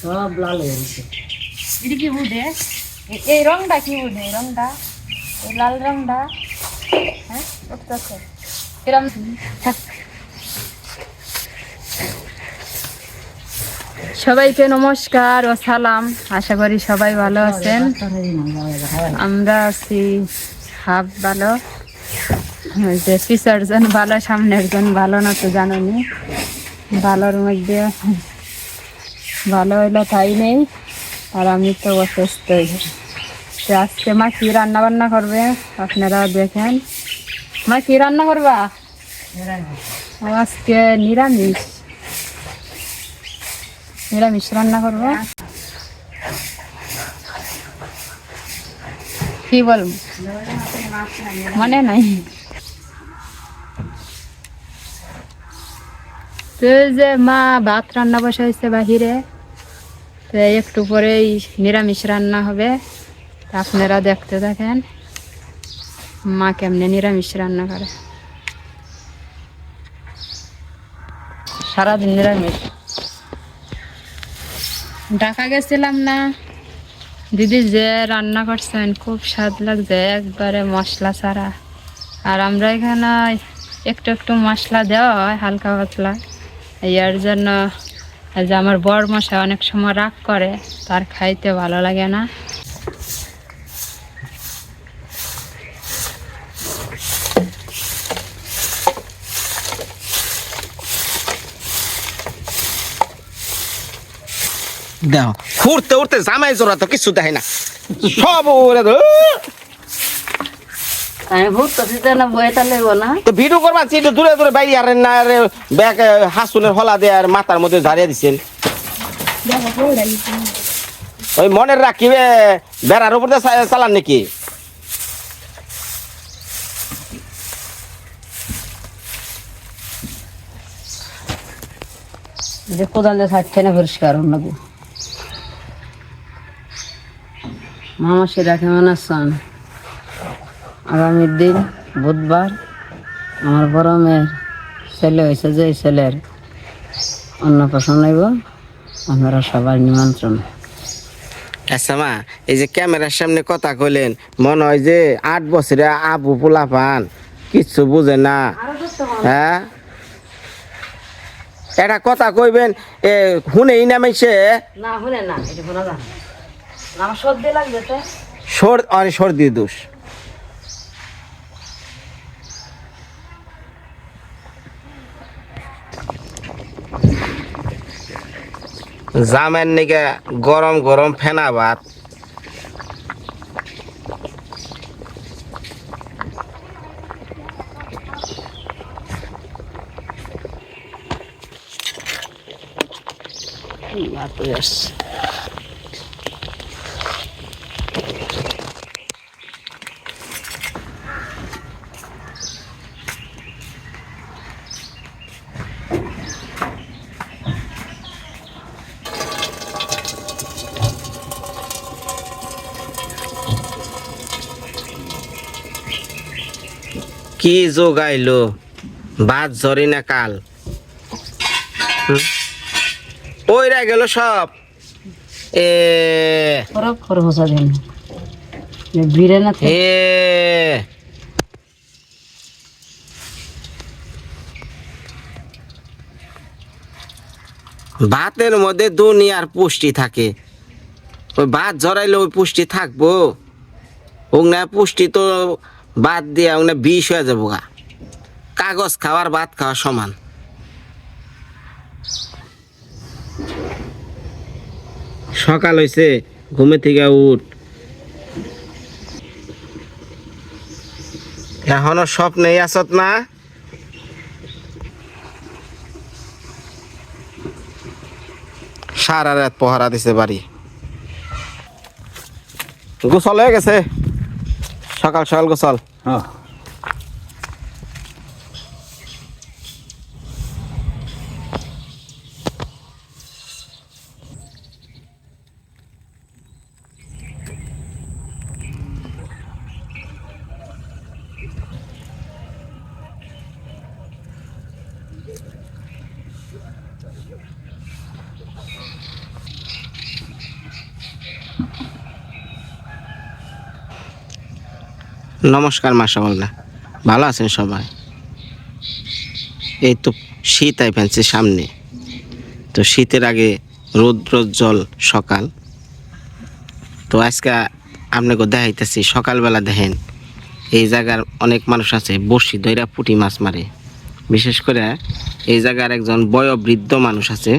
সব লাল হয়ে গেছে। এটা কি বুঝে এই রংটা কি বুঝে এই রংটা? এই লাল রংটা? হ্যাঁ? উঠতেছে এরম সবাইকে নমস্কার ও সালাম। আশা করি সবাই ভালো আছেন। আমরা আছি। হাফ ভালো। যে পিছার জন ভালো, সামনের জন ভালো না তো জানোনি। ভালোর মধ্যে ভালো হইল তাই নেই, আর আমি তো অসুস্থ আজকে মা কি রান্না বান্না করবে? আপনারা দেখেন। মা কি রান্না করবা? আজকে নিরামিষ। নিরামিষ রান্না করব। কি বল মনে নাই। তো যে মা ভাত রান্না বসাইছে বাহিরে, তো একটু পরেই নিরামিষ রান্না হবে। আপনারা দেখতে থাকেন, মা কেমনে নিরামিষ রান্না করে। সারাদিন নিরামিষ। ঢাকা গেছিলাম না। দিদি যে রান্না করছেন, খুব স্বাদ লাগছে, একবারে মশলা ছাড়া। আর আমরা এখানে একটু একটু মশলা দেওয়া হয়, হালকা পাতলা। এর জন্য যে আমার বড় মশা অনেক সময় রাগ করে, তার খাইতে ভালো লাগে না। দেখো ফুরতে উঠতে জামাই জোড়া তো কিছু দেখে না। সব ওরে আমি ভূত তো না না। ভিডিও করবা দূরে দূরে বাইরে আর না আর ব্যাগ হাসুনের হলা দিয়ে আর মাথার মধ্যে ঝাড়িয়ে দিছেন। ওই মনের রাখিবে বেড়ার উপর চালান নাকি? যে কোদাল দিয়ে থাকছে না পরিষ্কার মামা সেটা কেমন আছেন? আগামী দিন বুধবার আমার বড় মেয়ের ছেলে হয়েছে যে ছেলের অন্নপ্রাশন হইব। আপনারা সবাই নিমন্ত্রণ। আচ্ছা মা এই যে ক্যামেরার সামনে কথা কইলেন মনে হয় যে আট বছরে আবু পোলা পান কিচ্ছু বুঝে না। হ্যাঁ? এটা কথা কইবেন এ হুনেই নামাইছে? না শুনে না এটা শোনা যান আমার সর্দি লাগবে সর্দি দোষ। জামের নিকে গরম গরম ফেনা ভাত। কি যোগাইলো ভাত ঝরি না কাল? ওইরা গেল সব। এ না ভাতের মধ্যে দুনিয়ার পুষ্টি থাকে। ওই ভাত জড়াইলে ওই পুষ্টি থাকব। ওগুলা পুষ্টি তো বাদ দিয়ে উনি বিষ হয়ে যাব গা। কাগজ খাওয়ার, ভাত খাওয়া সমান। সকাল হয়েছে ঘুমে থেকে উঠ। এখনও স্বপ্নে আসত না সারা রাত পহারা দিছে বাড়ি। গোসল হয়ে গেছে? সকাল সকাল গোসল হ্যাঁ। নমস্কার মাসামাল্লাহ ভালো আছেন সবাই? এই তো শীত আই ফেলছে সামনে। তো শীতের আগে রৌদ্রোজ্জ্বল সকাল। তো আজকে আপনাকে দেখাইতেছি, সকালবেলা দেখেন, এই জায়গার অনেক মানুষ আছে বসি দইরা পুঁটি মাছ মারে। বিশেষ করে এই জায়গার একজন বয়োবৃদ্ধ মানুষ আছে,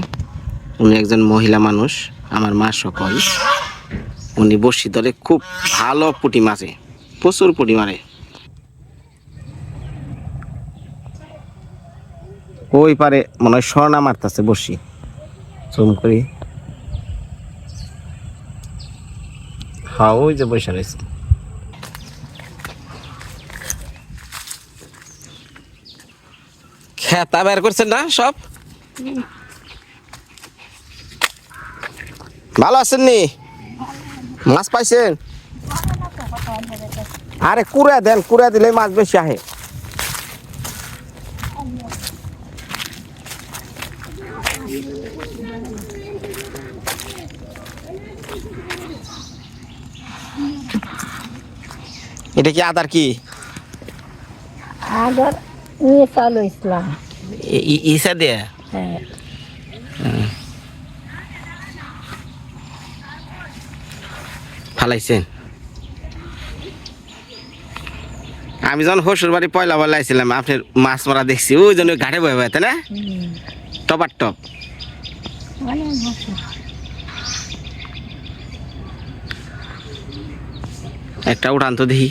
উনি একজন মহিলা মানুষ, আমার মা সকল। উনি বসি ধরে খুব ভালো পুঁটি মাছে। প্রচুর পুঁটি মারে ওই পারে মনে হয় স্বর্ণা মারতেছে, বসি। জুম করি। হ্যাঁ ওই যে বসে রয়েছে। খেতা বের করছেন না সব? ভালো আছেন নি? মাছ পাইছেন? আরে কুড়া দেন কুড়া দিলে মাছ বেশি আহে। এটা কি আদার কি? নিয়ে চালু ইসলাম। ইসা দিয়ে? হ্যাঁ। ফালাইছেন। আমি যখন হসুর বাড়ি পয়লা বেলা আইছিলাম, আপনার মাছ মারা দেখছি, ওই জন্য ঘাটে বয়ে বয়ে না? টপার টপ। একটা উঠান তো দেখি।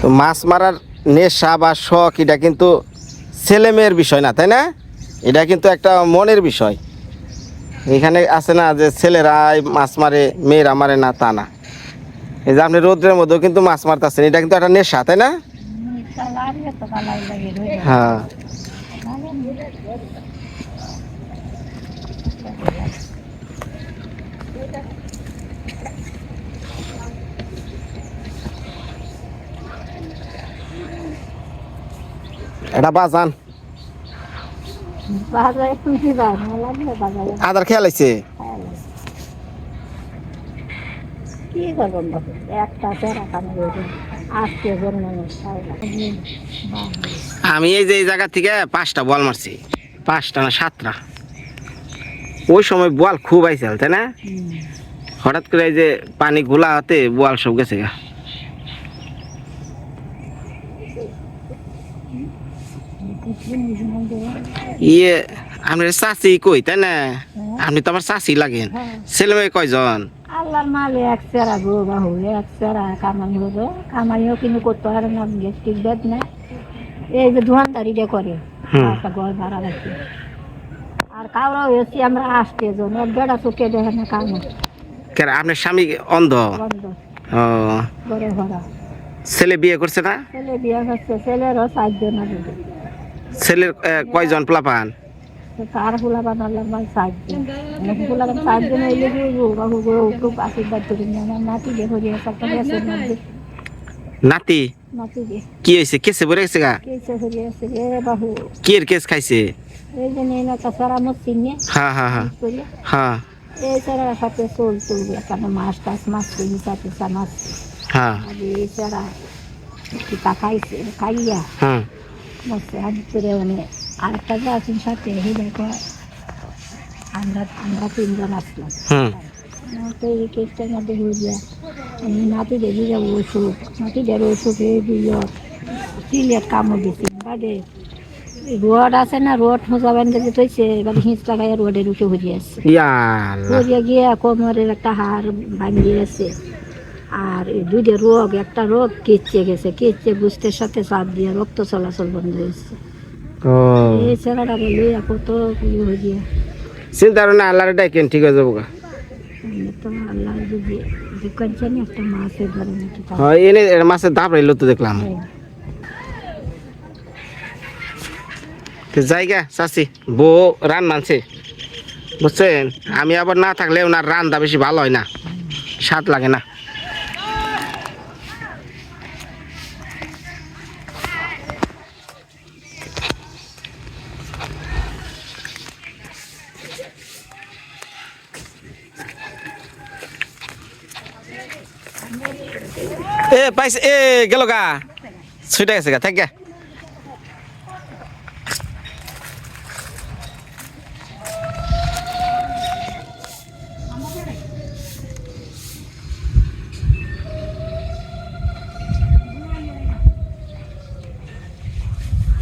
তো মাছ মারার নেশা বা শখ এটা কিন্তু ছেলেমেয়ের বিষয় না তাই না? এটা কিন্তু একটা মনের বিষয়। এখানে আছে না যে ছেলেরাই মাছ মারে মেয়েরা মারে না তা না। এই যে আপনি রোদ্রের মধ্যেও কিন্তু মাছ মারতেছেন এটা কিন্তু একটা নেশা তাই না? হ্যাঁ। এটা বাজান। আদার খেয়াল আছে কি করবেন একটা চেরা কামে রয়েছে আজকে আমি এই যে এই জায়গা থেকে পাঁচটা বল মারছি। পাঁচটা না সাতটা। ওই সময় বল খুব আইসাল তাই না? হঠাৎ করে এই যে পানি গোলা হতে বল সব গেছে গা। ইয়ে আপনার চাষি কই তাই না? আপনি তো আমার চাষি লাগেন। ছেলে মেয়ে কয়জন? আল্লাহর মালে এক চেরা গো বাহু এক চেরা কামানি হলো কামানিও কিন্তু করতে পারে না গ্যাস্ট্রিক বেদ না এই যে ধোয়ানদারিটা করে। ঘর ভাড়া রাখি আর কাউরা হয়েছি আমরা আসতে জন এক বেড়া চোখে দেখে না কাম কেন আপনার স্বামী অন্ধ? ও। ঘরে ভরা ছেলে বিয়ে করছে না? ছেলে বিয়ে করছে ছেলেরও সাহায্য না ছেলের আহ, কয়জন প্লাপান? কার ফুলা বানালাম ভাই সাহায্য ফুলা বান সাহায্য নইলে কি বাহু গো খুব আশীর্বাদ করি। আমার নাতি দেখো যে সকালে আছে নাতি? নাতি যে কি হয়েছে কেসে পড়ে গেছে গা? কেসে হয়ে আছে রে বাহু। কি এর কেস খাইছে? এই যে নেই না কাছাড়া মত চিনে হ্যাঁ হ্যাঁ হ্যাঁ করি হ্যাঁ এই ছাড়া সাথে চল তুলবে এখানে মাছ টাছ মাছ কিনি সাথে মাছ। হ্যাঁ আর এই ছাড়া কিতা খাইছে? খাইয়া। হুম বসে হাত করে মানে যে আছেন সাথে এই দেখো আমরা আমরা তিনজন আসলাম। তো এই কেসটার মধ্যে হয়ে যায় আমি নাতি যাব ওষুধ নাতি ওষুধ দিল কামড় বাদে রোড আছে না রোড তৈছে এবার হিঁচ লাগাই রোডের উঠে ঘুরিয়ে আসছে। ঘুরিয়ে গিয়ে কোমরের একটা হাড় ভাঙিয়ে আর এই দুইটা রোগ একটা রোগ কেচে গেছে কেচে বুঝতে সাথে চাপ দিয়ে রক্ত চলাচল বন্ধ হয়েছে। এই লইয়া কত ইয়ে হয়ে গিয়ে। চিন্তা না আল্লাহরে ডাকেন ঠিক হয়ে যাব মাছের। হয় দাপ রইল তো দেখলাম। জায়গা চাচি বউ রান মানছে। বুঝছেন? আমি আবার না থাকলে ওনার রান্না বেশি ভালো হয় না। স্বাদ লাগে না। এ, পাইছে, এ, গেল গা। ছুটে গেছে গা, থাক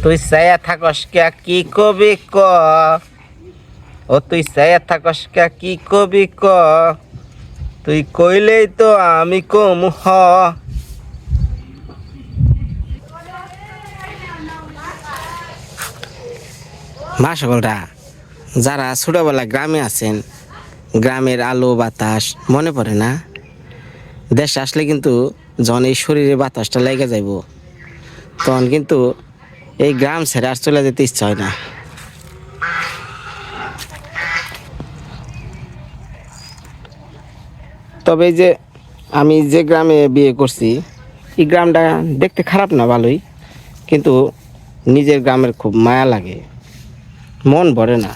তুই সায়া থাকস কে, কি কবি ক? ও, তুই সায়া থাকস কে, কি কবি ক? তুই কইলেই তো আমি কম, হ। মা সকলরা, যারা ছোটবেলা গ্রামে আছেন, গ্রামের আলো, বাতাস, মনে পড়ে না? দেশে আসলে কিন্তু যখন এই শরীরে বাতাসটা লেগে যাইব, তখন কিন্তু এই গ্রাম ছেড়ে আর চলে যেতে ইচ্ছা হয় না। তবে এই যে আমি যে গ্রামে বিয়ে করছি, এই গ্রামটা দেখতে খারাপ না, ভালোই। কিন্তু নিজের গ্রামের খুব মায়া লাগে। মন ভরে না।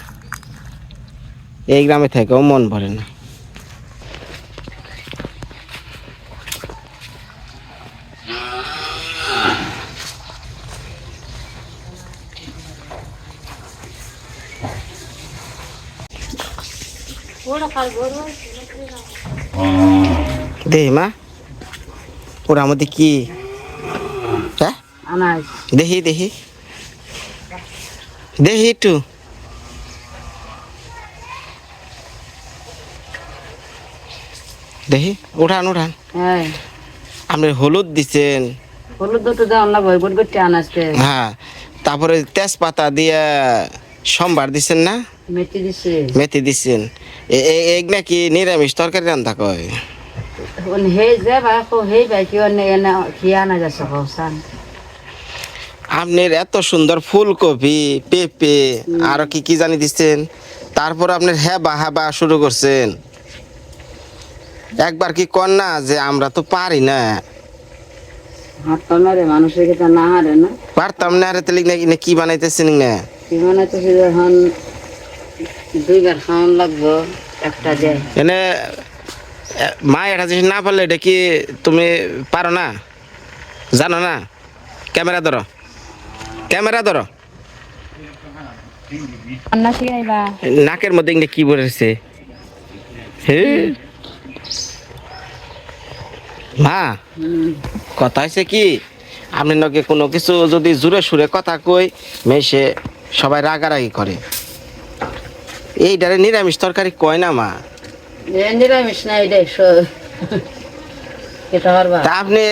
এই গ্রামে থেকেও মন ভরে না। দে মা। ওরা আমাদের কি? হ্যাঁ? দেখি দেখি দেখি একটু। দেখি উঠান উঠান। হ্যাঁ আপনি হলুদ দিচ্ছেন হলুদ দুটো দেওয়ান লাগবে গোট গোটে আনাজতে হ্যাঁ তারপরে তেজপাতা দিয়ে সোমবার দিচ্ছেন না? মেথি দিছে। মেথি দিচ্ছেন এ- এ- নাকি নিরামিষ তরকারি রান্না কয়? আপনার এত সুন্দর ফুলকপি পেঁপে আরও কি কি জানি দিচ্ছেন তারপর আপনার হেবা হেবা শুরু করছেন। একবার কি কর না যে আমরা তো পারি না। পারতাম না রে না কি বানাইতেছেন না কি মনে তো যখন দুইবার খাওয়ান লাগবো একটা দেয় এনে মা এটা জিনিস না পারলে এটা কি তুমি পারো না? জানো না? ক্যামেরা ধরো। ক্যামেরা ধরো। নাকের মধ্যে ইংরে কি বলেছে? হে? মা কথা হয়েছে কি? আপনি নাকি কোনো কিছু যদি জোরে সুরে কথা কই মেশে সবাই রাগারাগি করে। এইটারে নিরামিষ তরকারি কয় না মা? নিরামিষ না রে এটা পারবা তা আপনি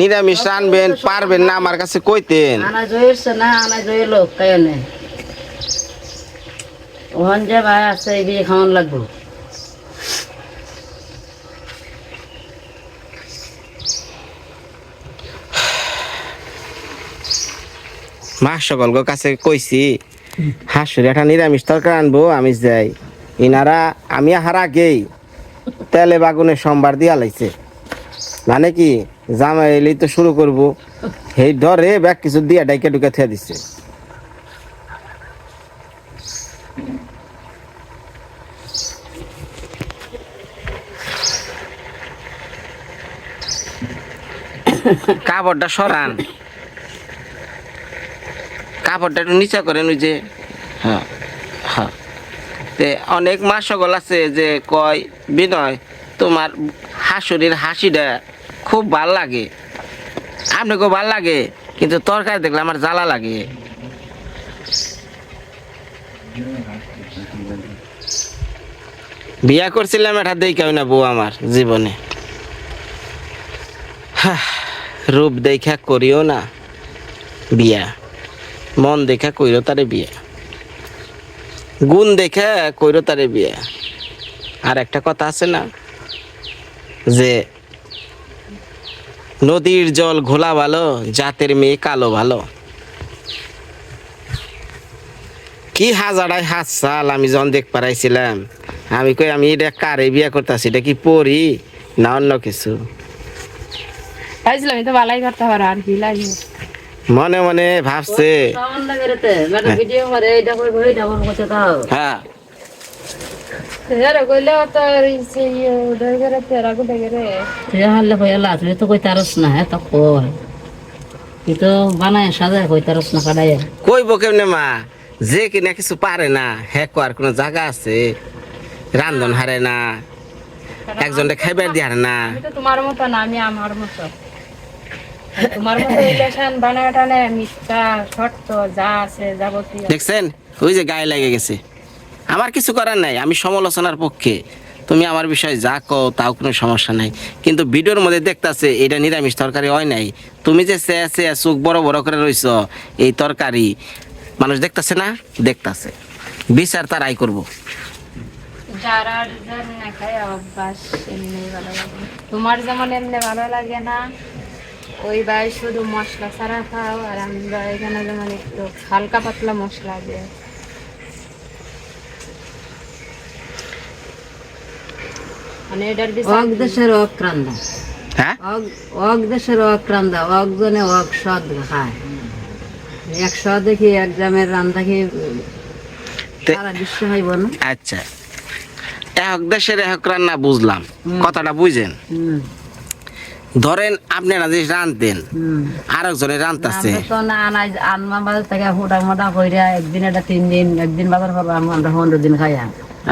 নিরামিষ রানবেন পারবেন না আমার কাছে কইতেন। ওখান যে ভাই আছে এই বিয়ে খাওয়ান লাগবো। মা সকল কাছে কইছি, হাসুর একটা নিরামিষ তরকারি আনব, আমি যাই। ইনারা, আমি আহার আগেই তেলে বাগুনে সোমবার দিয়া লাইছে। মানে কি জামাই এলেই তো শুরু করব। সেই ডরে ব্যাগ কিছু দিয়া ডাইকে ডুকে থিয়া দিছে। কাপড়টা সরান। কাপড়টা একটু নিচা করেন, ওই যে হ্যাঁ হ্যাঁ। তে অনেক মা সকল আছে যে কয়, বিনয়, তোমার হাসুরির হাসিটা খুব ভালো লাগে। আপনাকে ভালো লাগে, কিন্তু তরকারি দেখলে আমার জ্বালা লাগে। বিয়া করছিলাম এটা দেখাও না বউ আমার জীবনে। রূপ দেখা করিও না বিয়া। মন দেখা কইরো তারে বিয়া। গুণ দেখা কইরো তারে বিয়া। আর একটা কথা আছে না, যে নদীর জল ঘোলা ভালো, জাতের মেয়ে কালো ভালো। কি হাজারায় হাত সাল আমি যখন দেখ পারাইছিলাম, আমি কই আমি এটা কারে বিয়া করতেছি, এটা কি পড়ি না অন্য কিছু? পাইছিলাম তো বালাই করতে পারো, আর কি লাগে মনে মনে ভাবছে। হ্যাঁ। কইব কেমনে মা? যে কিনা কিছু পারে না হ্যাঁ আর কোনো জায়গা আছে? রান্ধন হারে না একজনটা খাইবার দিয়ে হারে না তোমার মতো না আমি আমার মতো। তোমার মতো রিলেশন বানায় টানে মিথ্যা শর্ত যা আছে যাবতীয়। দেখছেন? ওই যে গায়ে লেগে গেছে। আমার কিছু করার নাই আমি সমালোচনার পক্ষে। তুমি আমার বিষয়ে যা কও তাও কোনো সমস্যা নাই। কিন্তু ভিডিওর মধ্যে দেখতাছে এটা নিরামিষ তরকারি হয় নাই। তুমি যে সে সে চোখ বড় বড় করে রইছ এই তরকারি মানুষ দেখতাছে না? দেখতাছে। বিচার তার আয় করব। তোমার যেমন এমনি ভালো লাগে না ওই ভাই শুধু মশলা ছাড়া খাও আর আমরা এখানে যেমন একটু হালকা পাতলা মশলা দিয়ে। মানে এটার অগ বিষয় দেশের অগ ক্রান্দা। হ্যাঁ? অগ অগ দেশের অগ ক্রান্দা অগ জনে অগ সদ খায়। এক সদ এক গ্রামের রান্দা কি তে- সারা বিশ্ব হইব না? আচ্ছা। এক দেশের এক রান্না বুঝলাম। কথাটা বুঝেন? হুম। ধরেন আপনারা যে রাঁধতেন আরেকজনে রাঁধতেছে।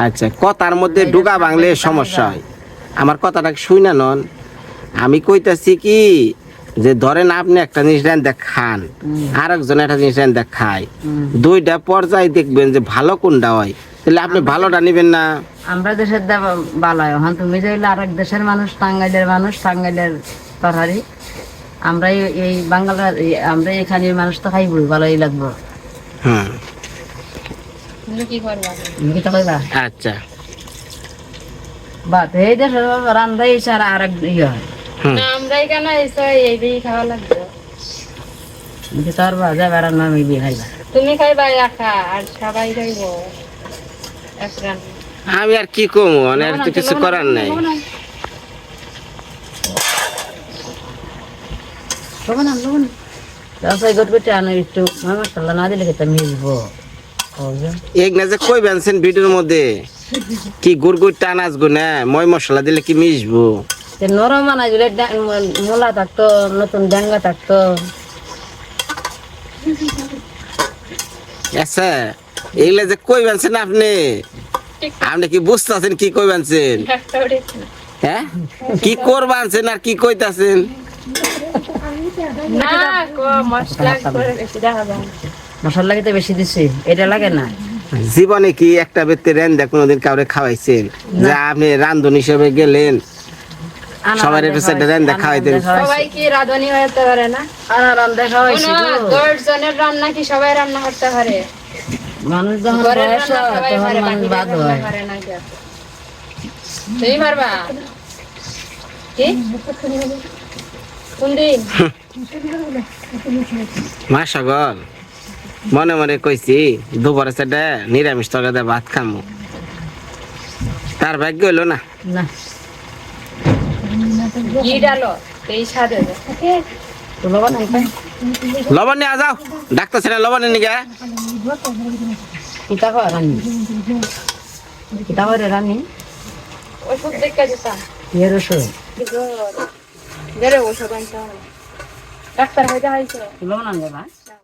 আচ্ছা কথার মধ্যে ডুগা বাংলে সমস্যা হয়। আমার কথাটা শুই না নন। আমি কইতাছি কি যে ধরেন আপনি একটা জিনিস রান্দা খান আর একজন একটা জিনিস রান্দা খায়। দুইটা পর্যায়ে দেখবেন যে ভালো কোনটা হয়। তাহলে আপনি ভালোটা নেবেন না। আমরা দেশের দেব বালায় হ্যাঁ তুমি যে আরেক দেশের মানুষ টাঙ্গাইলের মানুষ টাঙ্গাইলের তরহারি। আমরা এই- এই আমরা এখানের মানুষ তো খাইবই ভালোই লাগবো। হ্যাঁ। তুমি কি করবা? তুমি কি তা আচ্ছা। বাত এই দেশের রান্দাই ছাড়া আর এক ইয়ে হয়। আমরা এখানে এসে এই দিয়ে খাওয়া লাগবে? তুমি তোর বাজা বেড়ার নাম এই দিয়ে খাইবা। তুমি খাইবা একা আর সবাই খাইব। আমি আর কি কমু মানে আর তো কিছু করার নাই। রাস্তায় আনো। একটু। মশলা না দিলে খেতে মিশবো এক না যে কই বানছেন ভিডিওর মধ্যে? কি গুড় গুড় টানাজ গো না? মই মশলা দিলে কি মিশবো? নরম আনা দিলে মোলা থাকতো নতুন ডাঙ্গা থাকতো। আচ্ছা এগুলা যে কই বানছেন আপনি? আপনি কি বুঝতেছেন কি কই বানছেন? হ্যাঁ? কি করবানছেন আর কি কইতাছেন? মশলা করে বেশি দিছি এটা লাগে না। জীবনে কি একটা ব্যক্তি রেন্দা কোনোদিন কাউরে খাওয়াইছেন? যে আপনি রান্ধন হিসেবে গেলেন সবার একটু সেটা। সবাই কি রাঁধুনি হতে পারে না? আনা রান্ধে খাওয়াইছি কোনো গো। দশ জনের রান্না কি সবাই রান্না করতে পারে? মানুষ যখন বয়স হয় তখন মানুষ বাদ হয়। তুমি পারবা কি? কোন দিন মা সগল মনে মনে কইছি দুপুরে সেটা নিরামিষ তরকারি ভাত খামু। তার ভাগ্য হইল না। না। লবণ নিয়ে যাও। ডাক্তার ছেলে লবণ নিয়ে গা কিতা কর রানি কিতা কর রানি ওষুধ দেখে যেতাম এর ওষুধ বেড়ে ওষুধ আনতে হবে ডাক্তার হয়ে হয়েছে লবণ আনবে ভাই